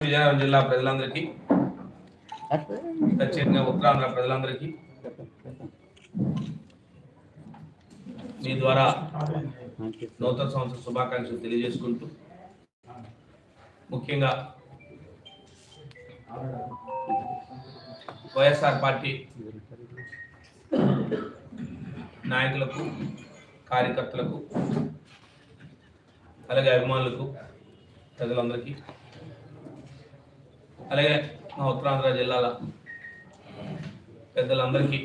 విజయనగరం జిల్లా ప్రజలందరికీ ఖచ్చితంగా ఉత్తరాంధ్ర ప్రజలందరికీ మీ ద్వారా నూతన సంవత్సర శుభాకాంక్షలు తెలియజేసుకుంటూ ముఖ్యంగా వైఎస్ఆర్ పార్టీ నాయకులకు కార్యకర్తలకు అలాగే అభిమానులకు ప్రజలందరికీ. అలాగే మా ఉత్తరాంధ్ర జిల్లాల పెద్దలందరికీ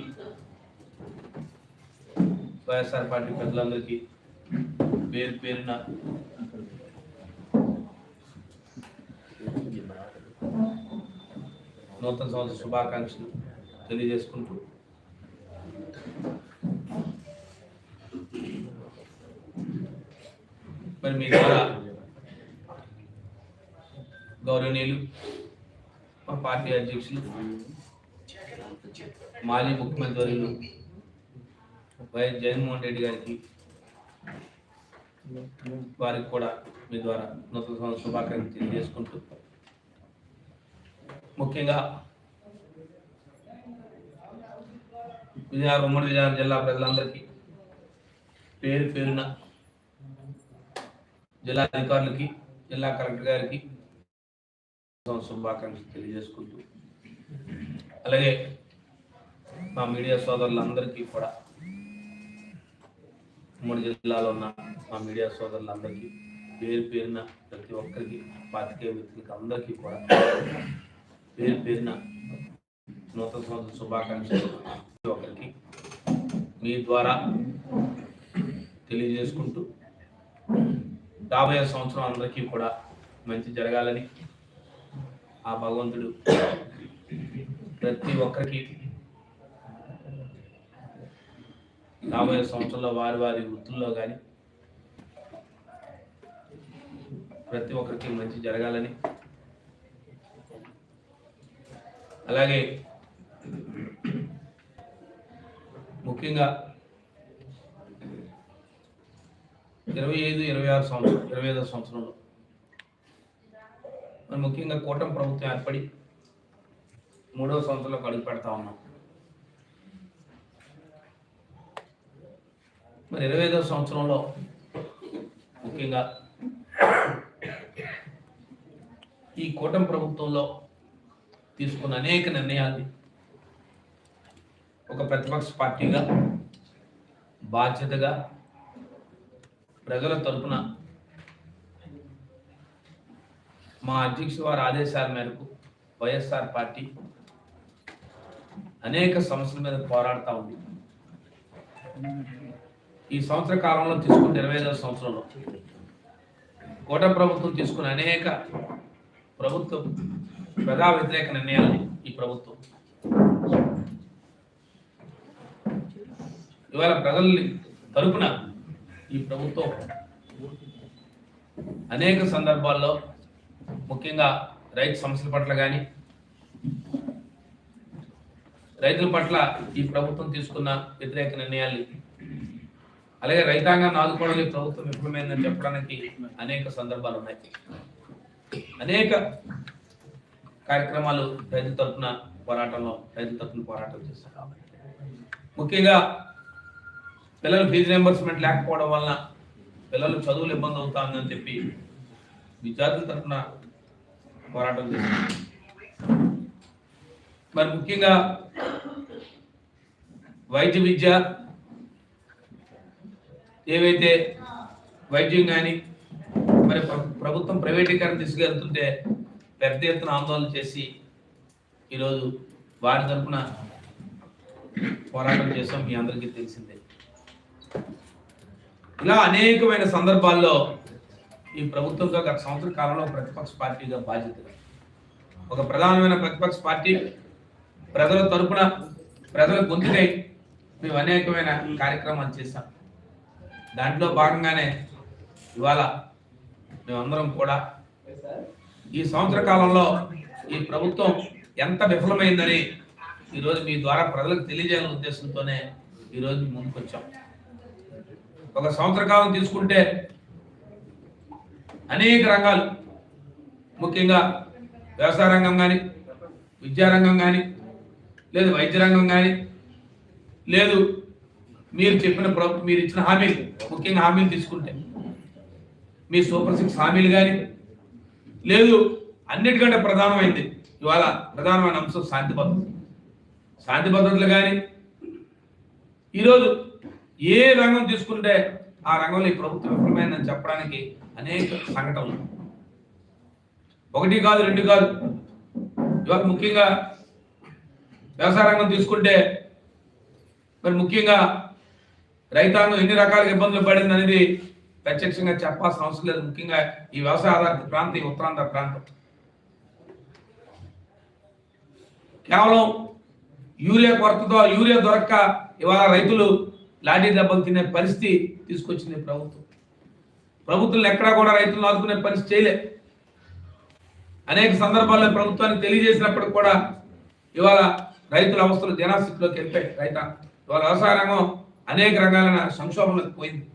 వైఎస్ఆర్ పార్టీ పెద్దలందరికీ పేరు పేరున నూతన సంవత్సర శుభాకాంక్షలు తెలియజేసుకుంటూ మరి మీ ద్వారా గౌరవనీయులు మా పార్టీ అధ్యక్షులు మాజీ ముఖ్యమంత్రి వర్యులు వైఎస్ జగన్మోహన్ రెడ్డి గారికి వారికి కూడా మీ ద్వారా నూతన సంవత్సర శుభాకాంక్షలు తెలియజేసుకుంటూ ముఖ్యంగా విజయనగరం ఉమ్మడి విజయనగరం జిల్లా ప్రజలందరికీ పేరు పేరున జిల్లా అధికారులకి జిల్లా కలెక్టర్ గారికి శుభాకాంక్షలు తెలియజేసుకుంటూ అలాగే మా మీడియా సోదరులందరికీ కూడా ఉమ్మడి జిల్లాలో ఉన్న మా మీడియా సోదరులందరికీ పేరు పేరున ప్రతి ఒక్కరికి పాతికేయ వ్యక్తులకి అందరికీ కూడా పేరు పేరున నూతన సంవత్సర శుభాకాంక్షలు ప్రతి ఒక్కరికి మీ ద్వారా తెలియజేసుకుంటూ రాబోయే సంవత్సరం అందరికీ కూడా మంచి జరగాలని ఆ భగవంతుడు ప్రతి ఒక్కరికి రాబోయే సంవత్సరంలో వారి వారి వృత్తుల్లో కానీ ప్రతి ఒక్కరికి మంచి జరగాలని. అలాగే ముఖ్యంగా ఇరవై ఐదు ఇరవై ఆరు సంవత్సరం ఇరవై ఐదో సంవత్సరంలో. మరి ముఖ్యంగా కూటమి ప్రభుత్వం ఏర్పడి మూడవ సంవత్సరంలో అడుగు పెడతా ఉన్నాం. మరి ఇరవై ఐదో సంవత్సరంలో ముఖ్యంగా ఈ కూటమి ప్రభుత్వంలో తీసుకున్న అనేక నిర్ణయాలు ఒక ప్రతిపక్ష పార్టీగా బాధ్యతగా ప్రజల తరపున మా అధ్యక్షుడు వారి ఆదేశాల మేరకు వైఎస్ఆర్ పార్టీ అనేక సమస్యల మీద పోరాడుతూ ఉంది. ఈ సంవత్సర కాలంలో తీసుకున్న ఇరవై ఐదవ సంవత్సరంలో కోట ప్రభుత్వం తీసుకున్న అనేక ప్రభుత్వ ప్రజా వ్యతిరేక నిర్ణయాలని ఈ ప్రభుత్వం ఇవాళ ప్రజల్ని తరపున ఈ ప్రభుత్వం అనేక సందర్భాల్లో ముఖ్యంగా రైతు సమస్యల పట్ల కానీ రైతుల పట్ల ఈ ప్రభుత్వం తీసుకున్న వ్యతిరేక నిర్ణయాలు అలాగే రైతాంగాన్ని ఆదుకోవడానికి ప్రభుత్వం విఫలమైందని చెప్పడానికి అనేక సందర్భాలు ఉన్నాయి. అనేక కార్యక్రమాలు రైతు తరఫున పోరాటంలో రైతు తరఫున పోరాటం చేశారు. ముఖ్యంగా పిల్లలు ఫీజు రియంబర్స్మెంట్ లేకపోవడం వలన పిల్లలు చదువులు ఇబ్బంది అవుతుందని చెప్పి విద్యార్థుల తరఫున పోరాటం చేస్తాం మరి ముఖ్యంగా వైద్య విద్య ఏవైతే వైద్యం కానీ మరి ప్రభుత్వం ప్రైవేటీకరణ తీసుకెళ్తుంటే పెద్ద ఎత్తున ఆందోళన చేసి ఈరోజు వారి తరఫున పోరాటం చేసాం మీ అందరికీ తెలిసిందే. ఇలా అనేకమైన సందర్భాల్లో ఈ ప్రభుత్వంతో గత సంవత్సర కాలంలో ప్రతిపక్ష పార్టీగా బాధ్యతగా ఒక ప్రధానమైన ప్రతిపక్ష పార్టీ ప్రజల తరపున ప్రజల గొంతుకై మేము అనేకమైన కార్యక్రమాలు చేశాం. దాంట్లో భాగంగానే ఇవాళ మేమందరం కూడా ఈ సంవత్సర కాలంలో ఈ ప్రభుత్వం ఎంత విఫలమైందని ఈరోజు మీ ద్వారా ప్రజలకు తెలియజేయాలనే ఉద్దేశంతోనే ఈరోజు మీ ముందుకు వచ్చాం ఒక సంవత్సర కాలం తీసుకుంటే అనేక రంగాలు ముఖ్యంగా వ్యవసాయ రంగం కానీ విద్యారంగం కానీ లేదు వైద్య రంగం కానీ లేదు మీరు చెప్పిన ప్ర- మీరు ఇచ్చిన హామీలు ముఖ్యంగా హామీలు తీసుకుంటే మీ సూపర్ సిక్స్ హామీలు కానీ లేదు అన్నిటికంటే ప్రధానమైంది ఇవాళ ప్రధానమైన అంశం శాంతి భద్రత. శాంతి భద్రతలు కానీ ఈరోజు ఏ రంగం తీసుకుంటే ఆ రంగంలో ఈ ప్రభుత్వం విఫలమైందని చెప్పడానికి అనేక సంఘటనలు. ఒకటి కాదు రెండు కాదు. ఇవాళ ముఖ్యంగా వ్యవసాయ రంగం తీసుకుంటే మరి ముఖ్యంగా రైతాంగం ఎన్ని రకాల ఇబ్బందులు పడింది అనేది ప్రత్యక్షంగా చెప్పాల్సిన అవసరం లేదు. ముఖ్యంగా ఈ వ్యవసాయ ఆధారిత ప్రాంతం ఈ ఉత్తరాంధ్ర ప్రాంతం. కేవలం యూరియా కొరతతో యూరియా దొరక్క ఇవాళ రైతులు లాఠీ దెబ్బలు తినే పరిస్థితి తీసుకొచ్చింది ప్రభుత్వం. ప్రభుత్వం ఎక్కడా కూడా రైతులను ఆదుకునే పరిస్థితి చేయలే. అనేక సందర్భాల్లో ప్రభుత్వానికి తెలియజేసినప్పటికి కూడా ఇవాళ రైతుల అవస్థలు జనాస్థితిలోకి వెళ్ళిపోయాయి. రైత ఇవాళ వ్యవసాయ రంగం అనేక రంగాలైన సంక్షోభంలోకి పోయింది.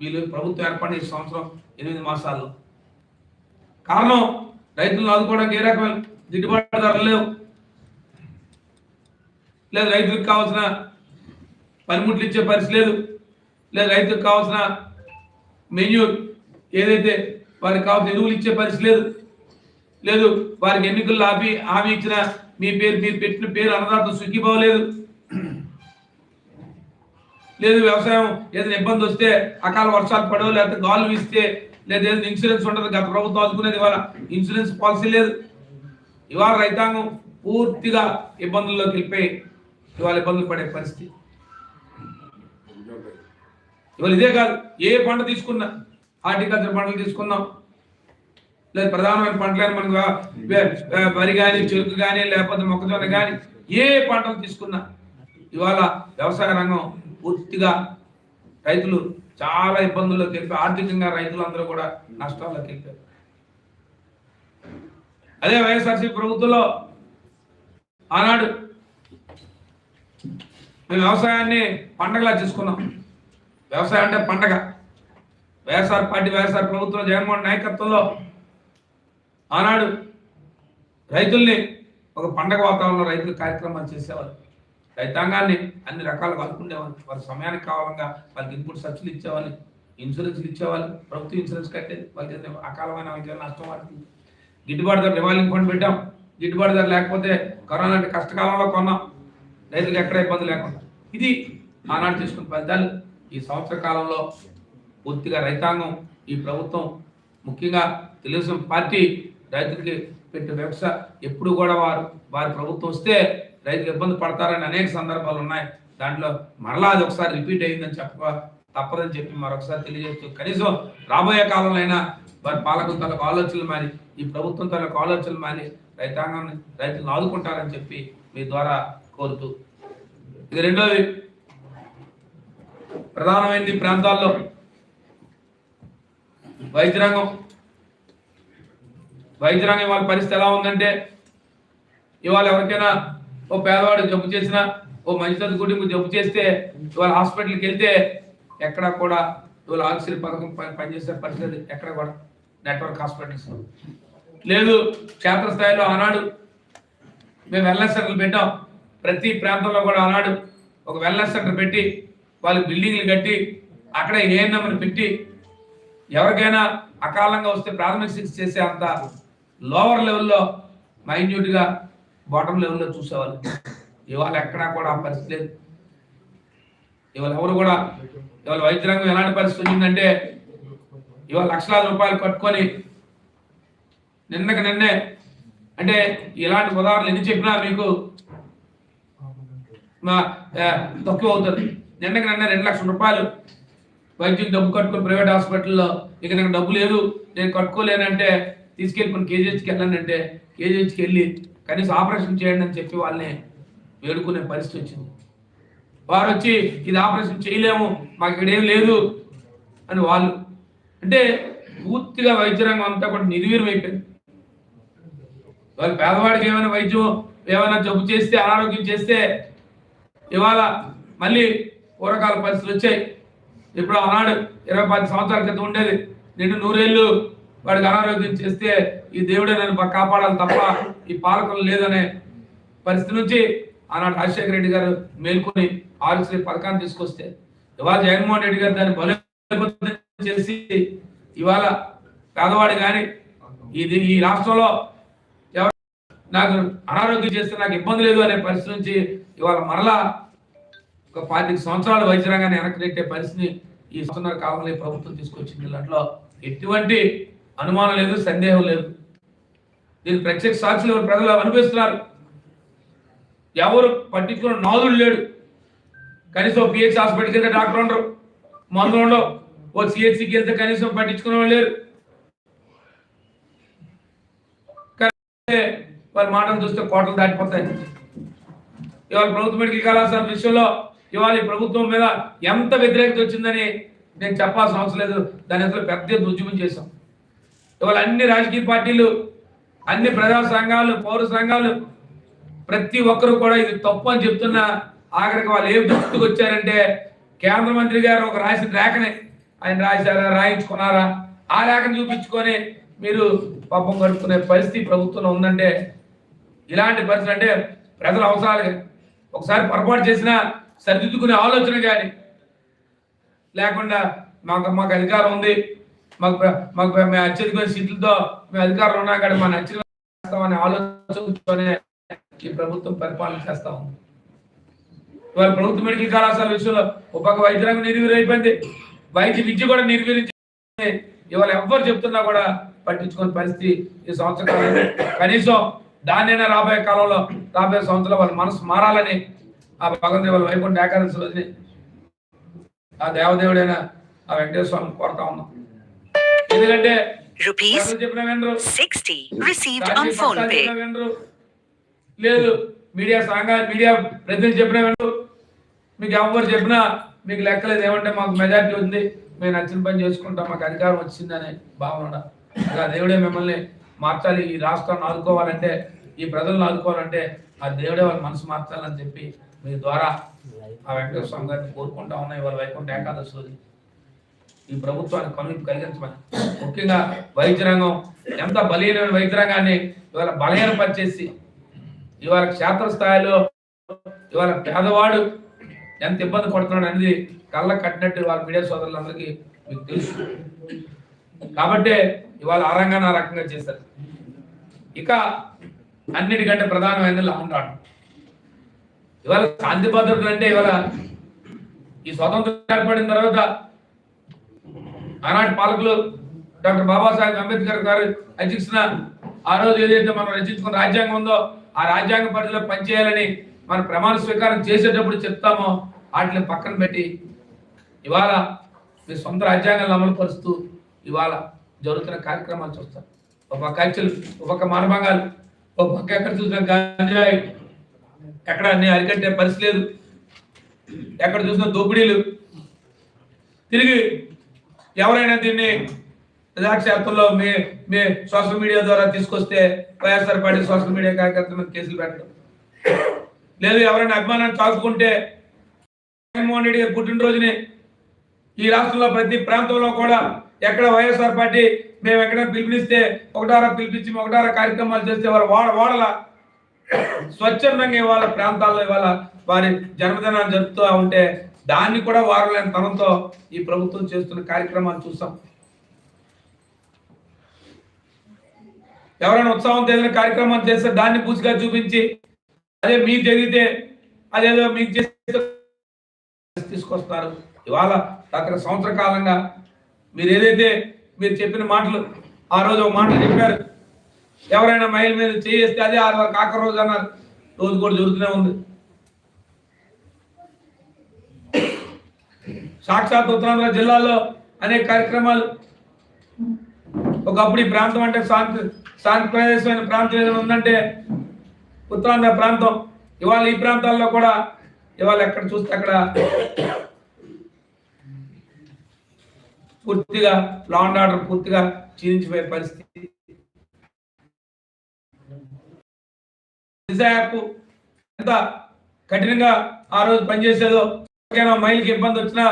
వీళ్ళు ప్రభుత్వం ఏర్పడిన ఈ సంవత్సరం ఎనిమిది మాసాల్లో. కారణం రైతులను ఆదుకోవడానికి ఏ రకమైన గిట్టుబాటు ధరలు లేవు. లేదు రైతులకు కావాల్సిన పనిముట్లు ఇచ్చే పరిస్థితి లేదు. లేదు రైతులకు కావాల్సిన మెన్యూర్ ఏదైతే వారికి కావాల్సిన ఎరువులు ఇచ్చే పరిస్థితి లేదు. లేదు వారికి ఎన్నికల్లో ఆపి హామీ ఇచ్చిన మీ పేరు మీరు పెట్టిన పేరు అన్నదాత సుఖీభావలేదు లేదు వ్యవసాయం ఏదైనా ఇబ్బంది వస్తే అకాల వర్షాలు పడవు లేకపోతే గాలు వీస్తే లేదా ఏదైనా ఇన్సూరెన్స్ ఉండదు. గత ప్రభుత్వం ఆదుకునేది ఇవాళ ఇన్సూరెన్స్ పాలసీ లేదు. ఇవాళ రైతాంగం పూర్తిగా ఇబ్బందుల్లోకి వెళ్ళిపోయి ఇవాళ ఇబ్బందులు పడే పరిస్థితి. ఇవాళ ఇదే కాదు ఏ పంట తీసుకున్నా హార్టికల్చర్ పంటలు తీసుకుందాం. లేదు ప్రధానమైన పంటలు మనకు వరి కానీ చెరుకు కానీ లేకపోతే మొక్కజొన్న కానీ ఏ పంటలు తీసుకున్నా ఇవాళ వ్యవసాయ రంగం పూర్తిగా రైతులు చాలా ఇబ్బందుల్లోకి వెళ్తారు ఆర్థికంగా రైతులందరూ కూడా నష్టాల్లోకి వెళ్ళిపోయారు. అదే వైఎస్ఆర్సీ ప్రభుత్వంలో ఆనాడు మేము వ్యవసాయాన్ని పండగలా చేసుకున్నాం. వ్యవసాయం అంటే పండగ. వైఎస్ఆర్ పార్టీ వైఎస్ఆర్ ప్రభుత్వం జగన్మోహన్ నాయకత్వంలో ఆనాడు రైతుల్ని ఒక పండగ వాతావరణంలో రైతులు కార్యక్రమాలు చేసేవారు. రైతాంగాన్ని అన్ని రకాలుగా ఆదుకునేవాళ్ళు వారి సమయానికి కావాలంగా వాళ్ళకి ఇన్పుట్ సబ్సిడీ ఇచ్చేవాళ్ళు ఇన్సూరెన్స్లు ఇచ్చేవాళ్ళు ప్రభుత్వ ఇన్సూరెన్స్ కట్టేది వాళ్ళకి అకాలమైన వాళ్ళకి నష్టం వాటికి గిట్టుబాటు ధర రివాల్వింగ్ ఫండ్ పెట్టాం. గిట్టుబాటు ధర లేకపోతే కరోనా అంటే కష్టకాలంలో కొన్నాం. రైతులకు ఎక్కడ ఇబ్బంది లేకుండా. ఇది ఆనాడు తీసుకున్న ఫలితాలు. ఈ సంవత్సర కాలంలో పూర్తిగా రైతాంగం ఈ ప్రభుత్వం ముఖ్యంగా తెలుగుదేశం పార్టీ రైతులకి పెట్టిన వ్యవస్థ ఎప్పుడు కూడా వారు వారి ప్రభుత్వం వస్తే రైతులు ఇబ్బంది పడతారని అనేక సందర్భాలు ఉన్నాయి. దాంట్లో మరలా అది ఒకసారి రిపీట్ అయిందని చెప్ప తప్పదని చెప్పి మరొకసారి తెలియజేస్తూ కనీసం రాబోయే కాలంలో అయినా వారి పాలకుల తాలూకు ఆలోచనలు మారి ఈ ప్రభుత్వం తాలూకు ఆలోచనలు మారి రైతాంగాన్ని రైతులను ఆదుకుంటారని చెప్పి మీ ద్వారా కోరుతూ. ఇది రెండోది. ప్రధానమైన ఈ ప్రాంతాల్లో. వైద్య రంగం వైద్య రంగం ఇవాళ పరిస్థితి ఎలా ఉందంటే ఇవాళ ఎవరికైనా ఓ పేదవాడు జబ్బు చేసినా ఓ మంచి కుటుంబం జబ్బు చేస్తే ఇవాళ హాస్పిటల్కి వెళ్తే ఎక్కడ కూడా ఇవాళ ఆక్సిజన్ పథకం పని- పనిచేసే పరిస్థితి ఎక్కడ కూడా నెట్వర్క్ హాస్పిటల్స్ లేదు క్షేత్రస్థాయిలో ఆనాడు మేము వెల్నెస్ సెంటర్లు పెట్టాం. ప్రతి ప్రాంతంలో కూడా ఆనాడు ఒక వెల్నెస్ సెంటర్ పెట్టి వాళ్ళకి బిల్డింగ్లు కట్టి అక్కడ ఏఎన్ఎంని పెట్టి ఎవరికైనా అకాలంగా వస్తే ప్రాథమిక చికిత్స చేసే అంత లోవర్ లెవెల్లో మైన్యూట్గా బాటమ్ లెవెల్లో చూసేవాళ్ళు. ఇవాళ ఎక్కడా కూడా ఆ పరిస్థితి లేదు. ఇవాళ ఎవరు కూడా ఇవాళ వైద్య రంగం ఎలాంటి పరిస్థితి వచ్చిందంటే ఇవాళ లక్షలాది రూపాయలు కట్టుకొని నిన్నకి నిన్నే అంటే ఇలాంటి ఉదాహరణలు ఎన్ని చెప్పినా మీకు మా తక్కువ అవుతుంది. నిన్నకి నిన్న రెండు లక్షల రూపాయలు వైద్యం డబ్బు కట్టుకొని ప్రైవేట్ హాస్పిటల్లో ఇక నాకు డబ్బు లేదు నేను కట్టుకోలేనంటే తీసుకెళ్ళి కేజీహెచ్కి వెళ్ళండి అంటే కేజీహెచ్కి వెళ్ళి కనీసం ఆపరేషన్ చేయండి అని చెప్పి వాళ్ళని వేడుకునే పరిస్థితి వచ్చింది. వారు వచ్చి ఇది ఆపరేషన్ చేయలేము మాకు ఇక్కడ ఏం లేదు అని వాళ్ళు. అంటే పూర్తిగా వైద్య రంగం అంతా కూడా నిర్వీర్యం అయిపోయింది. వాళ్ళు పేదవాడికి ఏమైనా వైద్యం ఏమైనా జబ్బు చేస్తే అనారోగ్యం చేస్తే ఇవాళ మళ్ళీ పూర్వకాల పరిస్థితులు వచ్చాయి. ఇప్పుడు ఆనాడు ఇరవై పది సంవత్సరాల క్రితం ఉండేది. నిన్ను నూరేళ్ళు వాడికి అనారోగ్యం చేస్తే ఈ దేవుడే నన్ను కాపాడాలి తప్ప ఈ పాలకులు లేదనే పరిస్థితి నుంచి ఆనాడు రాజశేఖర రెడ్డి గారు మేల్కొని ఆరుశ్రీ పథకాన్ని తీసుకొస్తే ఇవాళ జగన్మోహన్ రెడ్డి గారు దాన్ని బలోపేతం చేసి ఇవాళ పేదవాడు కానీ ఇది ఈ రాష్ట్రంలో ఎవరు నాకు అనారోగ్యం చేస్తే నాకు ఇబ్బంది లేదు అనే పరిస్థితి నుంచి ఇవాళ మరలా ఒక పాతిక సంవత్సరాల వైద్యరంగాన్ని వెనక్కి నెట్టే పరిస్థితిని ఈ సంవత్సర కాలంలో ప్రభుత్వం తీసుకొచ్చింది దాంట్లో ఎటువంటి అనుమానం లేదు సందేహం లేదు. దీని ప్రత్యక్ష సాక్షులు ప్రజలు అనిపిస్తున్నారు. ఎవరు పట్టించుకున్న నాదుడు లేడు. కనీసం పిహెచ్ హాస్పిటల్కి వెళ్తే డాక్టర్ ఉండరు. మందులు ఉండవు. ఓ సిహెచ్సికి వెళ్తే కనీసం పట్టించుకునే వాళ్ళు లేరు. వారి మాటలు చూస్తే కోటలు దాటిపోతాయి. ఇవాళ ప్రభుత్వ మెడికల్ కళాశాల విషయంలో ఇవాళ ఈ ప్రభుత్వం మీద ఎంత వ్యతిరేకత వచ్చిందని నేను చెప్పాల్సిన అవసరం లేదు. దాని అసలు పెద్ద ఉద్యమం చేశాం. ఇవాళ అన్ని రాజకీయ పార్టీలు అన్ని ప్రజా సంఘాలు పౌర సంఘాలు ప్రతి ఒక్కరు కూడా ఇది తప్పు అని చెప్తున్న ఆఖరికి వాళ్ళు ఏం దృష్టికి వచ్చారంటే కేంద్ర మంత్రి గారు ఒక రాసిన రేఖని ఆయన రాశారా రాయించుకున్నారా? ఆ రేఖను చూపించుకొని మీరు పాపం గడుపుకునే పరిస్థితి ప్రభుత్వంలో ఉందంటే ఇలాంటి పరిస్థితి అంటే ప్రజల అవసరాలు ఒకసారి పొరపాటు చేసినా సరిదిద్దుకునే ఆలోచన కానీ లేకుండా మాకు మాకు అధికారం ఉంది. మాకు మాకు మేము అత్యధిక సీట్లతో మేము అధికారం ఉన్నా కానీ మా నచ్చిన చేస్తామనే ఆలోచనతోనే ఈ ప్రభుత్వం పరిపాలన చేస్తా ఉంది. ఇవాళ ప్రభుత్వ మెడికల్ కళాశాల విషయంలో ఒక పక్క వైద్య రంగం అయిపోయింది. వైద్య విద్య కూడా నిర్వీరించి ఇవాళ ఎవ్వరు చెప్తున్నా కూడా పట్టించుకునే పరిస్థితి ఈ సంవత్సర కాలంలో. కనీసం దాన్నైనా రాబోయే కాలంలో రాబోయే సంవత్సరంలో వాళ్ళ మనసు మారాలని ఆ భగవంతుడి వాళ్ళ వైకుంఠ ఏకాదశి రోజుని ఆ దేవదేవుడైన ఆ వెంకటేశ్వర స్వామిని కోరుతా ఉన్నాం. ఎందుకంటే Rupees ప్రజలు చెప్పిన వినరు 60 received on రాజకీయ phone పక్షాలు pay. చెప్పినా వినరు లేదు మీడియా సంఘాలు మీడియా ప్రతినిధులు చెప్పినా వినరు మీకు ఎవరు చెప్పినా మీకు లెక్కలేదు. ఏమంటే మాకు మెజారిటీ ఉంది. మేము నచ్చిన పని చేసుకుంటాం. మాకు అధికారం వచ్చిందనే భావన. ఇంకా దేవుడే మిమ్మల్ని మార్చాలి. ఈ రాష్ట్రాన్ని ఆదుకోవాలంటే ఈ ప్రజలను ఆదుకోవాలంటే ఆ దేవుడే వాళ్ళ మనసు మార్చాలని చెప్పి మీ ద్వారా ఆ వెంకటేశ్వర స్వామి గారిని కోరుకుంటా ఉన్నాయి వాళ్ళ వైకుంఠ ఏకాదశి రోజు ఈ ప్రభుత్వానికి కనువిప్పు కలిగించమని. ముఖ్యంగా వైద్య రంగం ఎంత బలీనమైన వైద్య రంగాన్ని ఇవాళ బలహీనపరిచేసి ఇవాళ క్షేత్రస్థాయిలో ఇవాళ పేదవాడు ఎంత ఇబ్బంది పడుతున్నాడు అనేది కళ్ళ కట్టినట్టు వాళ్ళ మీడియా సోదరులందరికీ మీకు తెలుసు. కాబట్టి ఇవాళ ఆ రంగాన్ని ఆ రకంగా చేశారు. ఇక అన్నిటికంటే ప్రధానమైనది లాంగ్ రాడ్ ఇవాళ శాంతి భద్రతలు అంటే ఇవాళ ఈ స్వతంత్రం ఏర్పడిన తర్వాత ఆనాటి పాలకులు డాక్టర్ బాబాసాహెబ్ అంబేద్కర్ గారు రచించిన ఆ రోజు ఏదైతే మనం రచించుకున్న రాజ్యాంగం ఉందో ఆ రాజ్యాంగ పరిధిలో పనిచేయాలని మన ప్రమాణ స్వీకారం చేసేటప్పుడు చెప్తామో వాటిని పక్కన పెట్టి ఇవాళ మీ సొంత రాజ్యాంగాలను అమలు పరుస్తూ ఇవాళ జరుగుతున్న కార్యక్రమాలు చూస్తాం ఒక పక్క ఒక మానభంగాలు ఒక పక్క ఎక్కడ చూసిన గంజాయి ఎక్కడ అన్ని అరికట్టే పరిస్థితి లేదు. ఎక్కడ చూసిన దోపిడీలు. తిరిగి ఎవరైనా దీన్ని ప్రజాక్షేత్రంలో మీ మీ సోషల్ మీడియా ద్వారా తీసుకొస్తే వైఎస్ఆర్ పార్టీ సోషల్ మీడియా కార్యకర్తల మీద కేసులు పెట్టడం. లేదు ఎవరైనా అభిమానాన్ని చాచుకుంటే జగన్మోహన్ రెడ్డి గారి పుట్టినరోజుని ఈ రాష్ట్రంలో ప్రతి ప్రాంతంలో కూడా ఎక్కడ వైఎస్ఆర్ పార్టీ మేము ఎక్కడ పిలిపిస్తే ఒకటారా పిలిపించి ఒకటారా కార్యక్రమాలు చేస్తే వాళ్ళు వాడ వాడల స్వచ్ఛందంగా ఇవాళ ప్రాంతాల్లో ఇవాళ వారి జన్మదినాన్ని జరుపుతూ ఉంటే దాన్ని కూడా వారలేని తనంతో ఈ ప్రభుత్వం చేస్తున్న కార్యక్రమాలు చూసాం ఎవరైనా ఉత్సాహం ఏదైనా కార్యక్రమాలు చేస్తే దాన్ని పూసిగా చూపించి అదే మీకు జరిగితే అదేదో మీకు చేస్తే తీసుకొస్తారు ఇవాళ గత సంవత్సర కాలంగా మీరు ఏదైతే మీరు చెప్పిన మాటలు ఆ రోజు ఒక మాటలు చెప్పారు. ఎవరైనా మహిళ మీద చేస్తే అదే ఆరు వరకు ఆఖరి రోజు అన్నారు. రోజు కూడా జరుగుతూనే ఉంది. సాక్షాత్ ఉత్తరాంధ్ర జిల్లాలో అనేక కార్యక్రమాలు. ఒకప్పుడు ఈ ప్రాంతం అంటే శాంతి శాంతి ప్రదేశమైన ప్రాంతం ఏదైనా ఉందంటే ఉత్తరాంధ్ర ప్రాంతం. ఇవాళ ఈ ప్రాంతాల్లో కూడా ఇవాళ ఎక్కడ చూస్తే అక్కడ పూర్తిగా లా అండ్ ఆర్డర్ పూర్తిగా క్షీణించిపోయే పరిస్థితి. యాప్ ఎంత కఠినంగా ఆ రోజు పనిచేసేదో ఎవరికైనా మహిళకి ఇబ్బంది వచ్చినా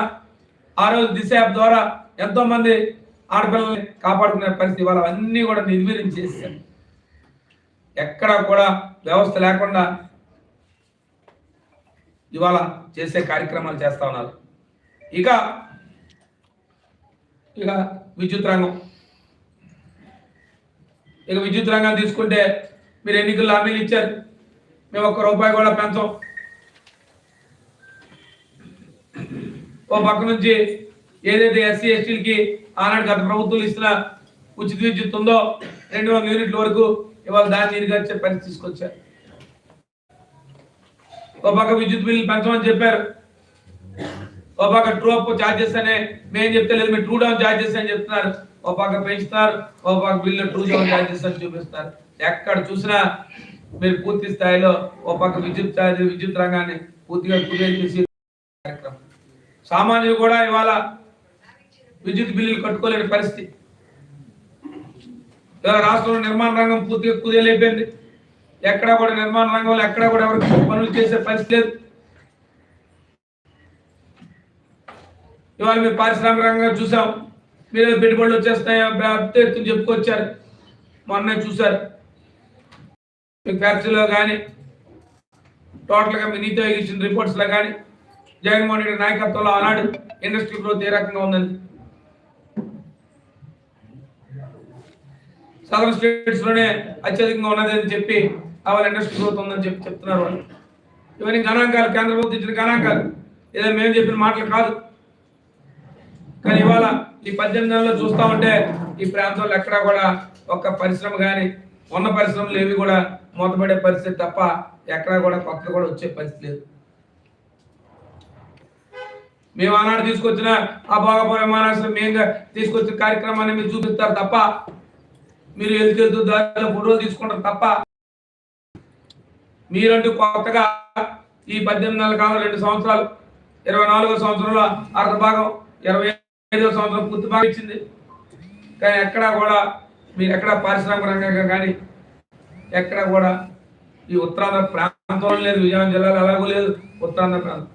ఆ రోజు దిశ యాప్ ద్వారా ఎంతో మంది ఆడపిల్లల్ని కాపాడుకునే పరిస్థితి ఇవాళ అన్నీ కూడా నిర్వీర్యం చేశారు ఎక్కడా కూడా వ్యవస్థ లేకుండా ఇవాళ చేసే కార్యక్రమాలు చేస్తా ఉన్నారు. ఇక ఇక విద్యుత్ రంగం. ఇక విద్యుత్ రంగాన్ని తీసుకుంటే మీరు ఎన్నికల్లో హామీలు ఇచ్చారు. మేము ఒక్క రూపాయి కూడా పెంచం. ఓ పక్క నుంచి ఏదైతే ఎస్సీ ఎస్టీలకి ఆనాడు గత ప్రభుత్వం ఇస్తున్న ఉచిత విద్యుత్ ఉందో రెండు వందల యూనిట్ల వరకు ఇవాళ దాన్ని నీరుగార్చే పరిస్థితి తీసుకొచ్చారు. ఓ పక్క విద్యుత్ బిల్లు పెంచమని చెప్పారు. ఓ పక్క ట్రూ అప్ చార్జెస్ అనే మేము చెప్తే లేదు మీరు ట్రూ డౌన్ ఛార్జెస్ అని చెప్తున్నారు. ఓ పక్క పెంచుతున్నారు ఓ పక్క బిల్లు ట్రూ డౌన్ ఛార్జెస్ అని చూపిస్తున్నారు. ఎక్కడ చూసినా మీరు పూర్తి స్థాయిలో ఓ పక్క విద్యుత్ విద్యుత్ రంగాన్ని పూర్తిగా కుదేలు చేసి కార్యక్రమం. సామాన్యులు కూడా ఇవాళ విద్యుత్ బిల్లులు కట్టుకోలేని పరిస్థితి. రాష్ట్రంలో నిర్మాణ రంగం పూర్తిగా కుదేలైపోయింది. ఎక్కడ కూడా నిర్మాణ రంగంలో ఎక్కడ కూడా ఎవరికి పనులు చేసే పరిస్థితి లేదు. ఇవాళ మీరు పారిశ్రామిక రంగం చూసాం. మీరు పెట్టుబడులు వచ్చేస్తాయి? ఎత్తుని చెప్పుకొచ్చారు. మొన్నే చూశారు. మీకు కానీ టోటల్గా మీ నీతి ఆయోగ్ ఇచ్చిన రిపోర్ట్స్లో కానీ జగన్మోహన్ రెడ్డి నాయకత్వంలో ఆనాడు ఇండస్ట్రీ గ్రోత్ ఏ రకంగా ఉందని సదరన్ స్టేట్స్లోనే అత్యధికంగా ఉన్నది అని చెప్పి వాళ్ళ ఇండస్ట్రీ గ్రోత్ ఉందని చెప్పి చెప్తున్నారు వాళ్ళు. ఇవన్నీ గణాంకాలు కేంద్ర ప్రభుత్వం ఇచ్చిన గణాంకాలు. ఏదో మేము చెప్పిన మాటలు కాదు. కానీ ఇవాళ ఈ పద్దెనిమిది నెలల్లో చూస్తా ఉంటే ఈ ప్రాంతంలో ఎక్కడా కూడా ఒక్క పరిశ్రమ కానీ ఉన్న పరిశ్రమలు ఏవి కూడా మూతపడే పరిస్థితి తప్ప ఎక్కడా కూడా కొత్త కూడా వచ్చే పరిస్థితి లేదు. మేము ఆనాడు తీసుకొచ్చిన ఆ భోగపురం విమానాశ్రయం మేము తీసుకొచ్చిన కార్యక్రమాన్ని మీరు చూపిస్తారు తప్ప మీరు వెళ్తూ వెళ్తూ దారిలో ఫోటోలు తీసుకుంటారు తప్ప మీరంటూ కొత్తగా ఈ పద్దెనిమిది నెలల కాలం రెండు సంవత్సరాలు ఇరవై నాలుగో సంవత్సరంలో అర్ధ భాగం ఇరవై ఐదో సంవత్సరం పూర్తి భాగం ఇచ్చింది. కానీ ఎక్కడా కూడా మీరు ఎక్కడ పారిశ్రామిక రంగంగా కానీ ఎక్కడ కూడా ఈ ఉత్తరాంధ్ర ప్రాంతంలో లేదు విజయనగరం జిల్లాలో అలాగూ లేదు ఉత్తరాంధ్ర ప్రాంతం.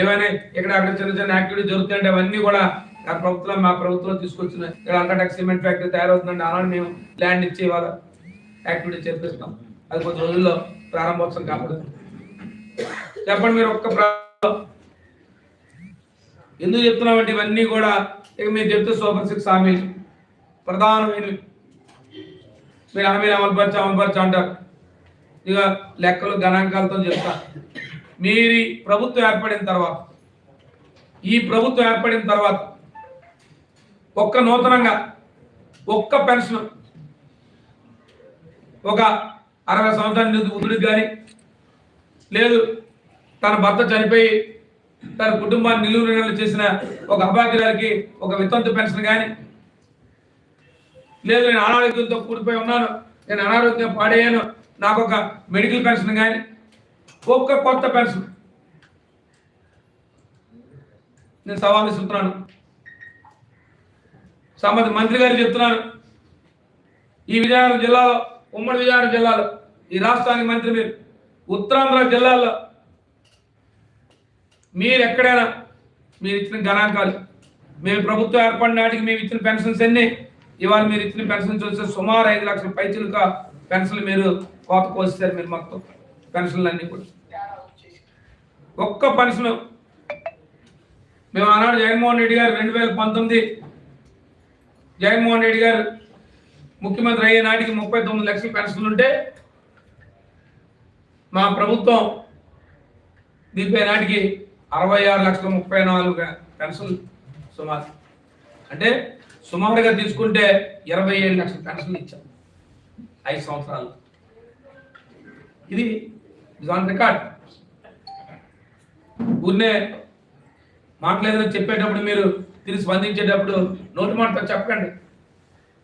ఏమైనా ఇక్కడ అక్కడ చిన్న చిన్న యాక్టివిటీ జరుగుతుంటే అవన్నీ కూడా ఆ ప్రభుత్వం మా ప్రభుత్వం తీసుకొచ్చిన ఇక్కడ అల్ట్రాటెక్ సిమెంట్ ఫ్యాక్టరీ తయారవుతుందండి అలాంటి మేము ల్యాండ్ ఇచ్చి ఇవాళ యాక్టివిటీ చేపిస్తాం. అది కొద్ది రోజుల్లో ప్రారంభోత్సవం కాబట్టి చెప్పండి మీరు ఒక్క ఎందుకు చెప్తున్నామంటే ఇవన్నీ కూడా ఇక మీరు చెప్తే సూపర్ సిక్స్ హామీలు. ప్రధానమైనవి. మీరు హామీలు అమలుపరచు అమలుపరచు అంటారు. ఇక లెక్కలు గణాంకాలతో చెప్తా. మీరు ప్రభుత్వం ఏర్పడిన తర్వాత ఈ ప్రభుత్వం ఏర్పడిన తర్వాత ఒక్క నూతనంగా ఒక్క పెన్షన్ ఒక అరవై సంవత్సరాల నిధి వృద్ధుడికి కానీ లేదు తన భర్త చనిపోయి తన కుటుంబాన్ని నిలువు చేసిన ఒక అభాగ్యురాలకి ఒక వితంతు పెన్షన్ కానీ లేదు నేను అనారోగ్యంతో కూడిపోయి ఉన్నాను. నేను అనారోగ్యం పాడేయను నాకు ఒక మెడికల్ పెన్షన్ కానీ ఒక్క కొత్త పెన్షన్ నేను సవాల్ ఇస్తున్నాను సంబంధ మంత్రి గారు చెప్తున్నారు. ఈ విజయనగరం జిల్లాలో ఉమ్మడి విజయనగరం జిల్లాలో ఈ రాష్ట్రానికి మంత్రి మీరు ఉత్తరాంధ్ర జిల్లాలో మీరు ఎక్కడైనా మీరు ఇచ్చిన గణాంకాలు. మేము ప్రభుత్వం ఏర్పడిన నాటికి మేము ఇచ్చిన పెన్షన్స్ అన్నీ ఇవాళ మీరు ఇచ్చిన పెన్షన్ చూస్తే సుమారు ఐదు లక్షల పైచులుగా పెన్షన్లు మీరు కోత కోసారు మీరు మొత్తం. పెన్షన్లు అన్నీ కూడా. ఒక్క పెన్షన్ మేము ఆనాడు జగన్మోహన్ రెడ్డి గారు రెండు వేల పంతొమ్మిది జగన్మోహన్ రెడ్డి గారు ముఖ్యమంత్రి అయ్యే నాటికి ముప్పై తొమ్మిది లక్షల పెన్షన్లు ఉంటే మా ప్రభుత్వం దీపే నాటికి అరవై ఆరు లక్షల ముప్పై నాలుగు పెన్షన్ సుమారు. అంటే సుమారుగా తీసుకుంటే ఇరవై ఏడు లక్షల పెన్షన్ ఇచ్చాం. ఐదు సంవత్సరాలు. ఇది ఆన్ రికార్డ్. ఊరినే మాట్లాడేదని చెప్పేటప్పుడు మీరు తిరిగి స్పందించేటప్పుడు నోటి మాటతో చెప్పండి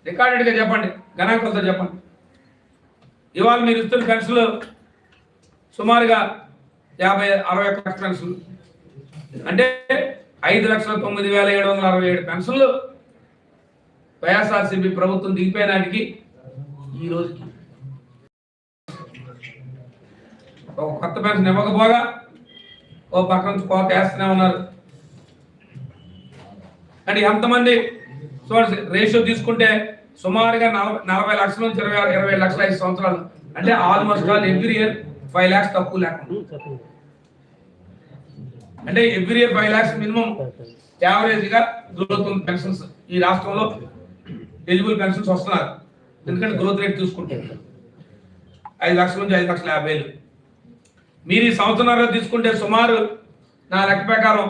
రికార్డెడ్గా చెప్పండి గణాంకులతో చెప్పండి. ఇవాళ మీరు ఇస్తున్న పెన్షన్లు సుమారుగా యాభై అరవై ఒక్క లక్షల పెన్షన్లు అంటే ఐదు లక్షల తొమ్మిది వేల ఏడు వందల అరవై ఏడు పెన్షన్లు వైఎస్ఆర్సీపీ ప్రభుత్వం దిగిపోయినాటికి ఈ రోజుకి. ఒక కొత్త పెన్షన్ ఇవ్వకపోగా ఓ పక్క నుంచి కోత వేస్తూనే ఉన్నారు. అంటే ఎంతమంది చూడండి రేషియో తీసుకుంటే సుమారుగా నలభై నలభై లక్షల నుంచి ఇరవై ఆరు- ఇరవై లక్షల ఐదు సంవత్సరాలు. అంటే almost all every year five lakhs తక్కువ లేకుండా. అంటే every year five lakhs minimum యావరేజ్గా గ్రోత్ ఉంది పెన్షన్స్ ఈ రాష్ట్రంలో. ఎలిజిబుల్ పెన్షన్స్ వస్తున్నారు. ఎందుకంటే గ్రోత్ రేట్ చూసుకుంటే. ఐదు లక్షల నుంచి ఐదు లక్షల యాభై వేలు మీరు ఈ సంవత్సరాలు తీసుకుంటే సుమారు నా లెక్క ప్రకారం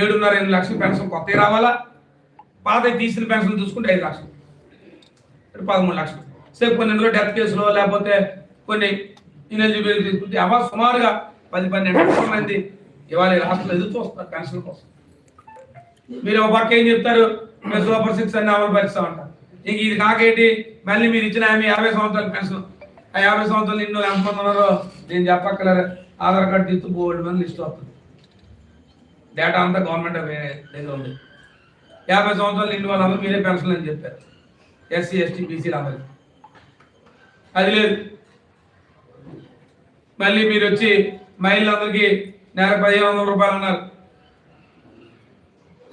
ఏడున్నర ఎనిమిది లక్షల పెన్షన్ కొత్తవి రావాలా? పాత తీసిన పెన్షన్ చూసుకుంటే ఐదు లక్షలు. పదమూడు లక్షలు. సరే కొన్ని ఇందులో డెత్ కేసులో లేకపోతే కొన్ని ఇనెలిజిబిలిటీ తీసుకుంటే అవ సుమారుగా పది పన్నెండు లక్షల మంది ఇవాళ ఈ రాష్ట్రంలో ఎదురు చూస్తున్నారు పెన్షన్ కోసం. మీరు ఒక పక్క ఏం చెప్తారు? సూపర్ సిక్స్ అని అమలు పరిస్తామంటారు ఇంక ఇది కాకేంటి? మళ్ళీ మీరు ఇచ్చిన ఆమె యాభై సంవత్సరాలు పెన్షన్. ఆ యాభై సంవత్సరాలు నిన్ను ఎంతమంది ఉన్నారో నేను చెప్పక్కర్లేదు. ఆధార్ కార్డు తీస్తూ బోర్డు మంది లిస్ట్ వస్తుంది. డేటా అంతా గవర్నమెంట్ దగ్గర ఉంది. యాభై సంవత్సరాలు నిండు వాళ్ళందరూ మీరే పెన్షన్ అని చెప్పారు. ఎస్సీ ఎస్టీ బీసీలు అందరికి అది లేదు. మళ్ళీ మీరు వచ్చి మహిళలందరికీ నెల పదిహేను వందల రూపాయలు అన్నారు.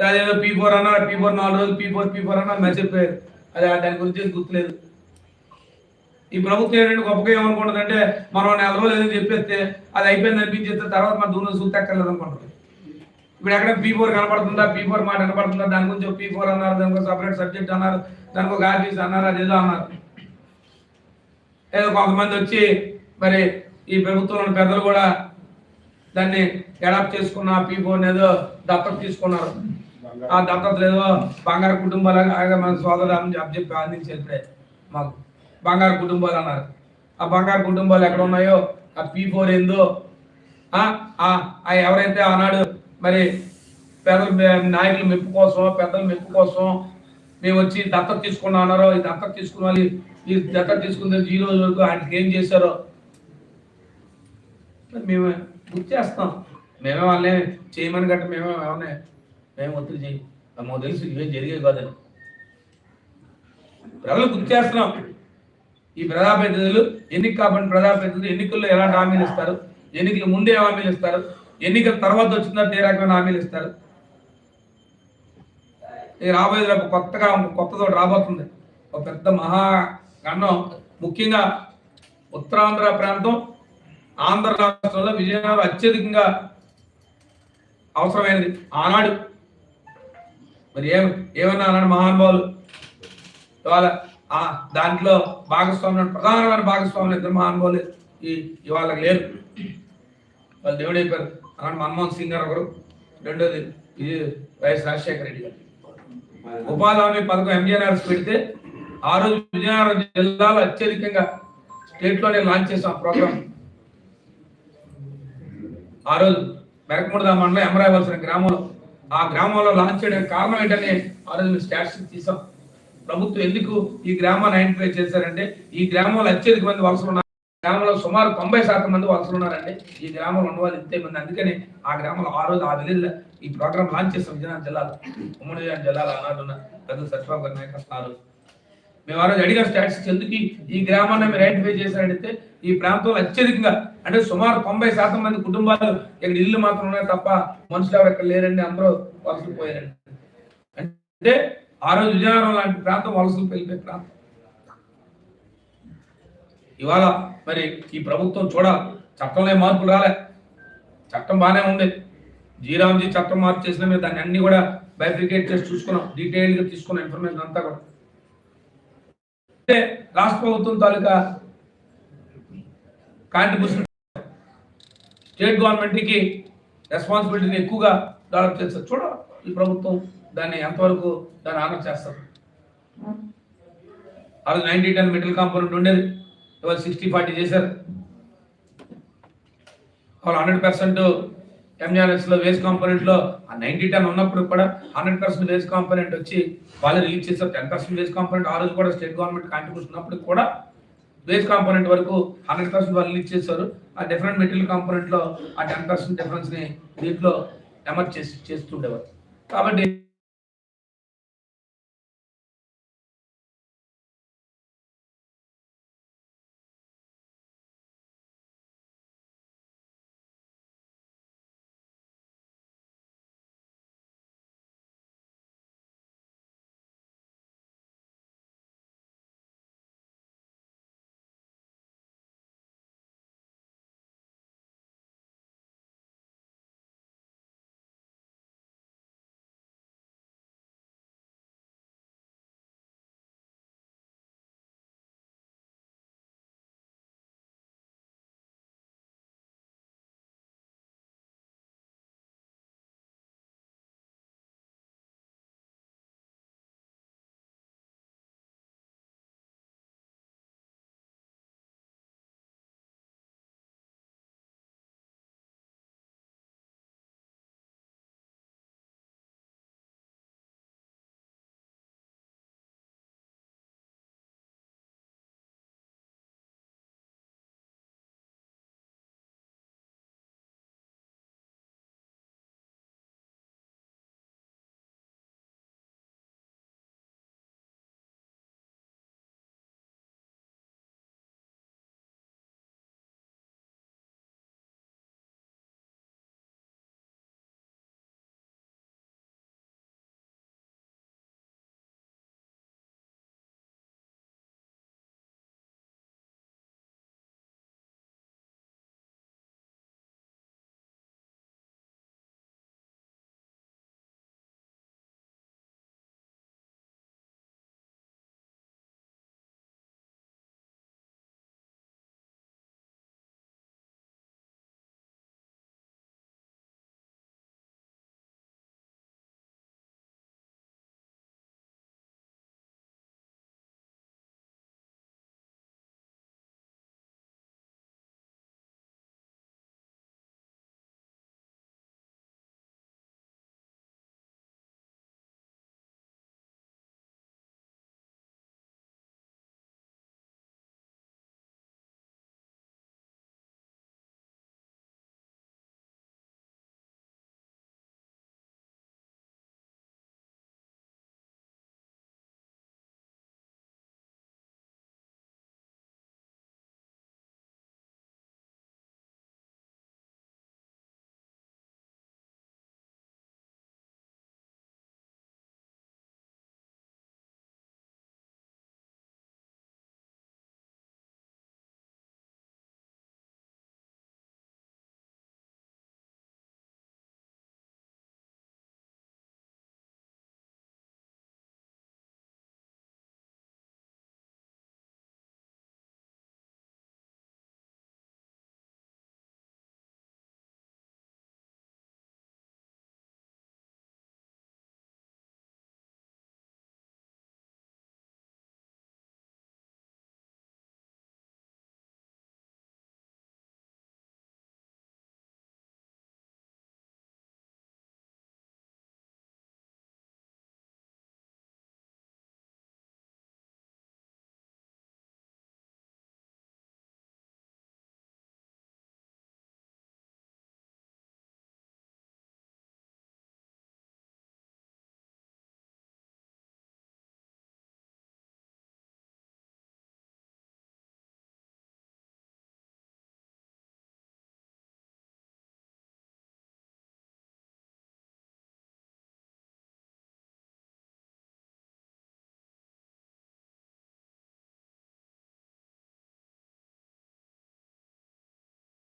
అదేదో పీ ఫోర్ అన్నారు పీ ఫోర్ నాలుగు రోజులు పీ ఫోర్ పీ ఫోర్ అన్నారు మర్చిపోయారు. అది దాని గురించి గుర్తులేదు. ఈ ప్రభుత్వం ఏంటంటే గొప్పగా ఏమనుకుంటుందంటే మనం నెల రోజులు ఏదో చెప్పేస్తే అది అయిపోయింది అనిపించేస్తే తర్వాత మన దూరం చూస్తక్కర్లేదు అనుకుంటుంది ఇప్పుడు ఎక్కడ పీ ఫోర్ కనపడుతుందా? పీ ఫోర్ మాట కనపడుతుందా? దాని గురించి పీ ఫోర్ అన్నారు దానికి సపరేట్ సబ్జెక్ట్ అన్నారు దానికి ఒక ఆఫీస్ అన్నారు అదేదో అన్నారు. ఏదో కొంతమంది వచ్చి మరి ఈ ప్రభుత్వంలోని పెద్దలు కూడా దాన్ని అడాప్ట్ చేసుకున్న పీ ఫోర్ ఏదో దత్తత తీసుకున్నారు. ఆ దత్తత ఏదో బంగారు కుటుంబాలుగా మన సోదరు అని చెప్పి అందించి మాకు. బంగారు కుటుంబాలు అన్నారు. ఆ బంగారు కుటుంబాలు ఎక్కడ ఉన్నాయో? ఆ పీ ఫోర్ ఏందో ఆ ఆ ఎవరైతే ఆనాడు మరి పెద్దల నాయకుల మెప్పు కోసం పెద్దల మెప్పు కోసం మేము వచ్చి దత్తత తీసుకున్నా అన్నారో ఈ దత్తత తీసుకున్న వాళ్ళు ఈ దత్తత తీసుకున్న ఈ రోజు వరకు ఆయనకి ఏం చేశారో? మేము గుర్తు చేస్తాం. మేమే వాళ్ళే చేయమని గట్ట మేమే ఏమన్నా మేము ఒత్తిడి చేయం మాకు తెలుసు ఇవేం జరిగేవి కాదని ప్రజలు గుర్తు చేస్తున్నాం. ఈ ప్రజాప్రతినిధులు ఎన్నిక కాబట్టి ప్రజాప్రతినిధులు ఎన్నికల్లో ఎలాంటి హామీలు ఇస్తారు? ఎన్నికల ముందే హామీలు ఇస్తారు. ఎన్నికల తర్వాత వచ్చిందా ఏ రకమైన హామీలు ఇస్తారు? ఇది రాబోయేది రేపు కొత్తగా కొత్తతో రాబోతుంది. ఒక పెద్ద మహా గండం ముఖ్యంగా ఉత్తరాంధ్ర ప్రాంతం ఆంధ్ర రాష్ట్రంలో విజయనగరం అత్యధికంగా అవసరమైనది. ఆనాడు మరి ఏం ఏమన్నా అన్నాడు మహానుభావులు? ఇవాళ ఆ దాంట్లో భాగస్వాములు ప్రధానమైన భాగస్వాములు ఇద్దరు మహానుభావులు ఈ ఇవాళ లేరు. వాళ్ళు దేవుడు అయిపోయారు అలాంటి మన్మోహన్ సింగ్ గారు ఒకరు. రెండోది ఇది వైఎస్ రాజశేఖర రెడ్డి గారు. ఉపాధి హామీ పథకం ఎంజీఆర్ఎస్ పెడితే ఆ రోజు విజయనగరం జిల్లాలో అత్యధికంగా స్టేట్లోనే లాంచ్ చేసాం ప్రోగ్రామ్ ఆ రోజు మెరకముడదా మండలం ఎమరాయవలసిన గ్రామంలో ఆ గ్రామంలో లాంచ్ చేయడానికి కారణం ఏంటని ఆ రోజు స్టాట్స్ తీసాం. ప్రభుత్వం ఎందుకు ఈ గ్రామాన్ని ఐడెంటిఫై చేశారంటే ఈ గ్రామంలో అత్యధిక మంది వలసలు ఉన్నారు. గ్రామంలో సుమారు తొంభై శాతం మంది వలసలు ఉన్నారండి. ఈ గ్రామంలో ఉన్న వాళ్ళు ఇంతే మంది. అందుకని ఆ గ్రామంలో ఆ రోజు ఆ విలేజ్ ఈ ప్రోగ్రామ్ లాంచ్ చేస్తాం. విజయనగరం జిల్లాలో ఉమ్మడి విజయనగరం జిల్లాలో ఆనాడు ఉన్న పెద్ద సత్యబాబు గారి నాయకత్వం ఆ రోజు. మేము ఆ రోజు అడిగిన స్టాట్స్ ఎందుకు ఈ- ఈ గ్రామాన్ని మీరు ఐడెంటిఫై చేశారంటే ఈ ప్రాంతంలో అత్యధికంగా అంటే సుమారు తొంభై శాతం మంది కుటుంబాలు ఇక్కడ ఇల్లు మాత్రం ఉన్నాయి తప్ప మనుషులు ఎవరు ఇక్కడ లేరండి అందరూ వలసలు పోయారండి. అంటే ఆ రోజు విజయనగరం లాంటి ప్రాంతం వలసలు వెళ్ళిపోయే ప్రాంతం. ఇవాళ మరి ఈ ప్రభుత్వం చూడాలి చట్టంలో మార్పులు రాలే. చట్టం బాగానే ఉంది. జీరాంజీ చట్టం మార్పు చేసిన మీద దాన్ని అన్ని కూడా బైఫికేట్ చేసి చూసుకున్నాం. డీటెయిల్గా తీసుకున్న ఇన్ఫర్మేషన్ అంతా కూడా. అంటే రాష్ట్ర ప్రభుత్వం తాలూకా కాంట్రిబ్యూషన్ స్టేట్ గవర్నమెంట్కి రెస్పాన్సిబిలిటీని ఎక్కువగా డెవలప్ చేస్తారు. చూడ ఈ ప్రభుత్వం దాన్ని ఎంతవరకు దాన్ని ఆనర్ చేస్తారు. అది నైన్టీ టెన్ మిడిల్ కాంపోనెంట్ ఉండేది. ఇవాళ సిక్స్టీ ఫార్టీ చేశారు. వాళ్ళు హండ్రెడ్ పర్సెంట్ ఎంజానెస్ వేస్ట్ కాంపోనెంట్లో ఆ నైన్టీ టెన్ ఉన్నప్పుడు కూడా హండ్రెడ్ పర్సెంట్ వేస్ట్ కాంపోనెంట్ వచ్చి వాళ్ళు రిలీజ్ చేశారు. టెన్ పర్సెంట్ వేస్ట్ కాంపోనెంట్ ఆ రోజు కూడా స్టేట్ గవర్నమెంట్ కాంట్రిబ్యూషన్ ఉన్నప్పుడు కూడా బేస్ కాంపోనెంట్ వరకు హండ్రెడ్ పర్సెంట్ వాళ్ళు ఇచ్చేస్తారు ఆ డిఫరెంట్ మెటీరియల్ కాంపోనెంట్లో ఆ టెన్ పర్సెంట్ డిఫరెన్స్ని దీంట్లో ఎమర్జ్ చేసి చేస్తుండేవారు కాబట్టి